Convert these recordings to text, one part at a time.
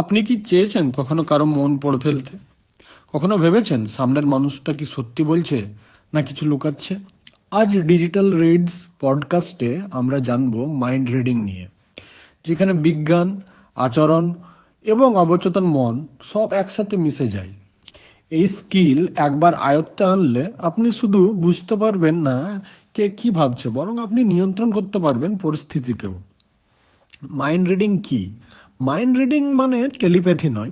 আপনি কি চেয়েছেন কখনো কারও মন পড়ে ফেলতে? কখনো ভেবেছেন সামনের মানুষটা কি সত্যি বলছে না কিছু লুকাচ্ছে? আজ ডিজিটাল রিডস পডকাস্টে আমরা জানব মাইন্ড রিডিং নিয়ে, যেখানে বিজ্ঞান, আচরণ এবং অবচেতন মন সব একসাথে মিশে যায়। এই স্কিল একবার আয়ত্তে আনলে আপনি শুধু বুঝতে পারবেন না কে কি ভাবছে, বরং আপনি নিয়ন্ত্রণ করতে পারবেন পরিস্থিতিকেও। মাইন্ড রিডিং কি? মাইন্ড রিডিং মানে টেলিপ্যাথি নয়।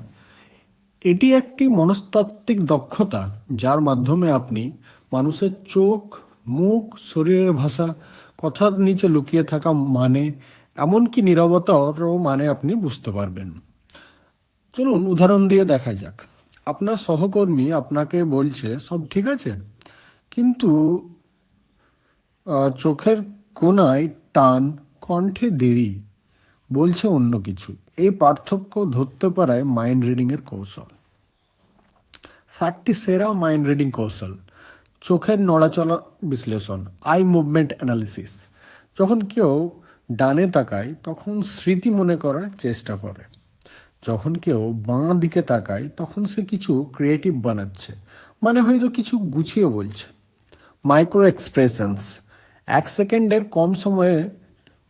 এটি একটি মনস্তাত্ত্বিক দক্ষতা যার মাধ্যমে আপনি মানুষের চোখ, মুখ, শরীরের ভাষা, কথার নিচে লুকিয়ে থাকা মানে এমনকি নিরবতারও মানে আপনি বুঝতে পারবেন। চলুন উদাহরণ দিয়ে দেখা যাক। আপনার সহকর্মী আপনাকে বলছে, সব ঠিক আছে? কিন্তু চোখের কোনায় টান, কণ্ঠে দেরি, বলছে অন্য কিছু। এই পার্থক্য ধরতে পারায় মাইন্ড রিডিং এর কৌশল। ষাটটি সেরা মাইন্ড রিডিং কৌশল। চোখের নড়াচড়া বিশ্লেষণ আই মুভমেন্ট অ্যানালিসিস যখন কেউ ডানে তাকায়, তখন স্মৃতি মনে করার চেষ্টা করে। যখন কেউ বাঁ দিকে তাকায়, তখন সে কিছু ক্রিয়েটিভ বানাচ্ছে মানে হয়তো কিছু গুছিয়ে বলছে। মাইক্রো এক্সপ্রেশনস এক সেকেন্ডের কম সময়ে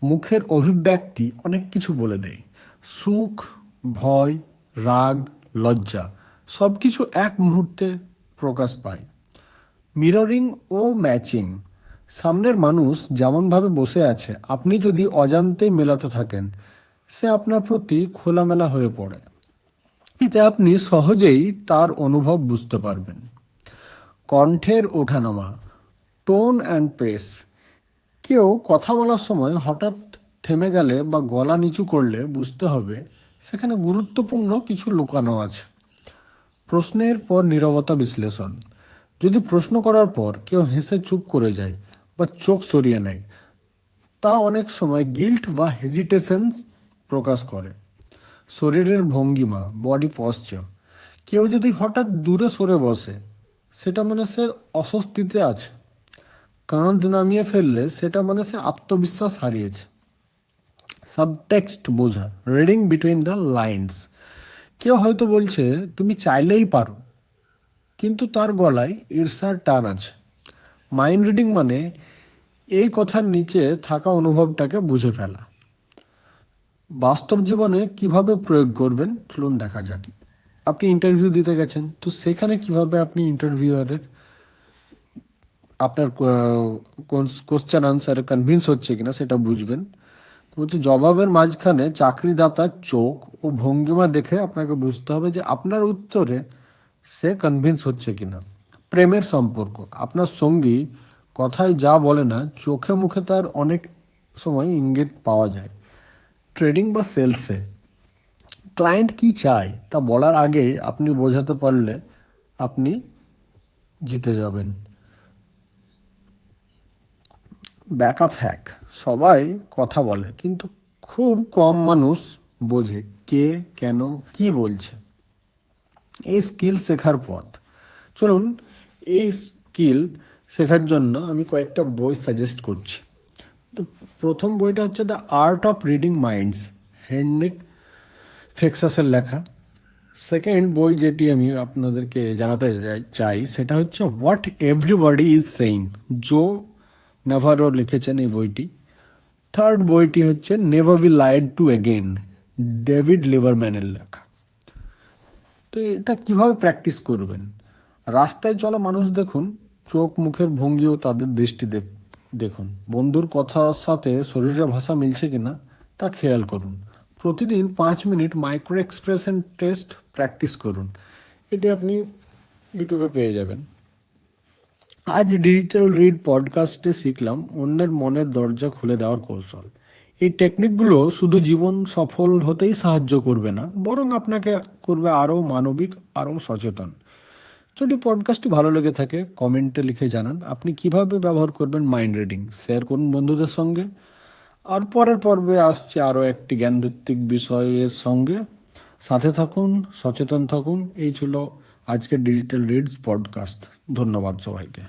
মুখের অভিব্যক্তি অনেক কিছু বলে দেয়। সুখ, ভয়, রাগ, লজ্জা সব কিছু এক মুহূর্তে প্রকাশ পায়। মিররিং ও ম্যাচিং। সামনের মানুষ যেমনভাবে বসে আছে, আপনি যদি অজান্তেই মেলাতে থাকেন, সে আপনার প্রতি খোলামেলা হয়ে পড়ে। এতে আপনি সহজেই তার অনুভব বুঝতে পারবেন। কণ্ঠের ওঠানামা, টোন অ্যান্ড পেস। কেউ কথা বলার সময় হঠাৎ থেমে গেলে বা গলা নিচু করলে বুঝতে হবে সেখানে গুরুত্বপূর্ণ কিছু লুকানো আছে। প্রশ্নের পর নীরবতা বিশ্লেষণ। যদি প্রশ্ন করার পর কেউ হেসে চুপ করে যায় বা চোখ সরিয়ে নেয়, তা অনেক সময় গিল্ট বা হেজিটেশন প্রকাশ করে। শরীরের ভঙ্গিমা বডি পশ্চার কেউ যদি হঠাৎ দূরে সরে বসে, সেটা মানে সে অস্বস্তিতে আছে। কাঁধ নামিয়ে ফেললে সেটা মানে সে আত্মবিশ্বাস হারিয়েছে। সাবটেক্সট বোঝা রিডিং বিটুইন দ্য লাইন্স কেউ হয়তো বলছে, তুমি চাইলেই পারো, কিন্তু তার গলায় ঈর্ষার টান আছে। মাইন্ড রিডিং মানে এই কথার নিচে থাকা অনুভবটাকে বুঝে ফেলা। বাস্তব জীবনে কীভাবে প্রয়োগ করবেন, চলুন দেখা যাক। আপনি ইন্টারভিউ দিতে গেছেন, তো সেখানে কীভাবে আপনি ইন্টারভিউয়ারের আপনার কোশ্চেন আনসারে কনভিন্স হচ্ছে কিনা সেটা বুঝবেন। বলছি, জবাবের মাঝখানে চাকরিদাতার চোখ ও ভঙ্গিমা দেখে আপনাকে বুঝতে হবে যে আপনার উত্তরে সে কনভিন্স হচ্ছে কিনা। প্রেমের সম্পর্ক। আপনার সঙ্গী কথায় যা বলে না, চোখে মুখে তার অনেক সময় ইঙ্গিত পাওয়া যায়। ট্রেডিং বা সেলসে। ক্লায়েন্ট কি চায় তা বলার আগে আপনি বোঝাতে পারলে আপনি জিতে যাবেন। ব্যাকআপ হ্যাক, সবাই কথা বলে, কিন্তু খুব কম মানুষ বোঝে কে, কেন, কি বলছে। এই স্কিল শেখার পথ। চলুন, এই স্কিল শেখার জন্য আমি কয়েকটা বই সাজেস্ট করছি। তো প্রথম বইটা হচ্ছে the art of reading minds Henrik ফেক্সাসের লেখা। সেকেন্ড বই যেটি আমি আপনাদেরকে জানাতে চাই- চাই সেটা হচ্ছে what everybody is saying Joe Navarro লিখেছেন এই বইটি। থার্ড বইটি হচ্ছে never be lied to again David লিভারম্যানের লেখা। তো এটা কীভাবে প্র্যাকটিস করবেন? রাস্তায় চলা মানুষ দেখুন, চোখ মুখের ভঙ্গিও তাদের দৃষ্টি দেখ- দেখুন। বন্ধুর কথার সাথে শরীরের ভাষা মিলছে কিনা, তা খেয়াল করুন। প্রতিদিন পাঁচ minute micro expression test practice করুন। এটি আপনি ইউটিউবে পেয়ে যাবেন। আজ ডিজিটাল রিড পডকাস্টে শিখলাম অন্যের মনের দরজা খুলে দেওয়ার কৌশল। এই টেকনিকগুলো শুধু জীবন সফল হতেই সাহায্য করবে না, বরং আপনাকে করবে আরও মানবিক, আরও সচেতন। যদি পডকাস্টটি ভালো লেগে থাকে কমেন্টে লিখে জানান, আপনি কীভাবে ব্যবহার করবেন মাইন্ড রিডিং শেয়ার করুন বন্ধুদের সঙ্গে। আর পরের পর্বে আসছে আরও একটি জ্ঞানভিত্তিক বিষয়ের সঙ্গে। সাথে থাকুন, সচেতন থাকুন, এই ছিল আজকের ডিজিটাল রিডস পডকাস্ট ধন্যবাদ সবাইকে